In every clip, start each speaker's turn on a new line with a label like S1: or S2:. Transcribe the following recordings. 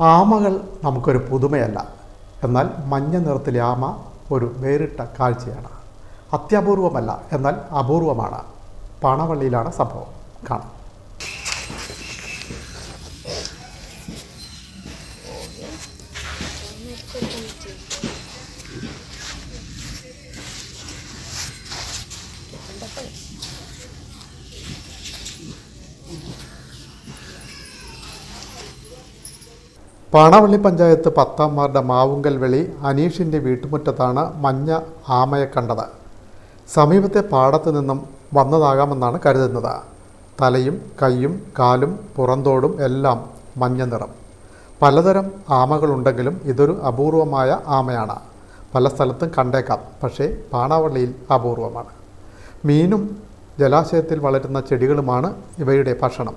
S1: ആമകൾ നമുക്കൊരു പുതുമയല്ല. എന്നാൽ മഞ്ഞ നിറത്തിലെ ആമ ഒരു വേറിട്ട കാഴ്ചയാണ്. അത്യപൂർവമല്ല എന്നാൽ അപൂർവമാണ്. പാണവള്ളിയിലാണ് സംഭവം. കാണാം. പാണവള്ളി പഞ്ചായത്ത് പത്താം വാർഡ് മാവുങ്കൽ വെളി അനീഷിന്റെ വീട്ടുമുറ്റത്താണ് മഞ്ഞ ആമയെ കണ്ടത്. സമീപത്തെ പാടത്തു നിന്നും വന്നതാകാമെന്നാണ് കരുതുന്നത്. തലയും കൈയും കാലും പുറന്തോടും എല്ലാം മഞ്ഞ നിറം. പലതരം ആമകളുണ്ടെങ്കിലും ഇതൊരു അപൂർവമായ ആമയാണ്. പല സ്ഥലത്തും കണ്ടേക്കാം പക്ഷേ പാണാവള്ളിയിൽ അപൂർവമാണ്. മീനും ജലാശയത്തിൽ വളരുന്ന ചെടികളുമാണ് ഇവയുടെ ഭക്ഷണം.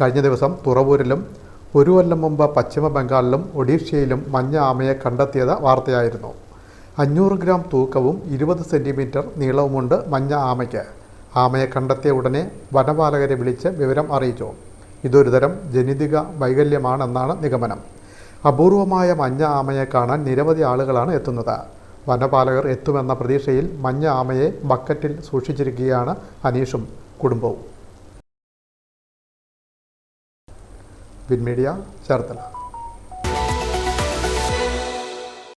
S1: കഴിഞ്ഞ ദിവസം തുറവൂരിലും ഒരു കൊല്ലം മുമ്പ് പശ്ചിമ ബംഗാളിലും ഒഡീഷയിലും മഞ്ഞ ആമയെ കണ്ടെത്തിയത് വാർത്തയായിരുന്നു. അഞ്ഞൂറ് ഗ്രാം തൂക്കവും ഇരുപത് സെന്റിമീറ്റർ നീളവുമുണ്ട് മഞ്ഞ ആമയ്ക്ക്. ആമയെ കണ്ടെത്തിയ ഉടനെ വനപാലകരെ വിളിച്ച് വിവരം അറിയിച്ചു. ഇതൊരു തരം ജനിതക വൈകല്യമാണെന്നാണ് നിഗമനം. അപൂർവമായ മഞ്ഞ ആമയെ കാണാൻ നിരവധി ആളുകളാണ് എത്തുന്നത്. വനപാലകർ എത്തുമെന്ന പ്രതീക്ഷയിൽ മഞ്ഞ ആമയെ ബക്കറ്റിൽ സൂക്ഷിച്ചിരിക്കുകയാണ് അനീഷും കുടുംബവും. വിൻമീഡിയ ചേർത്തല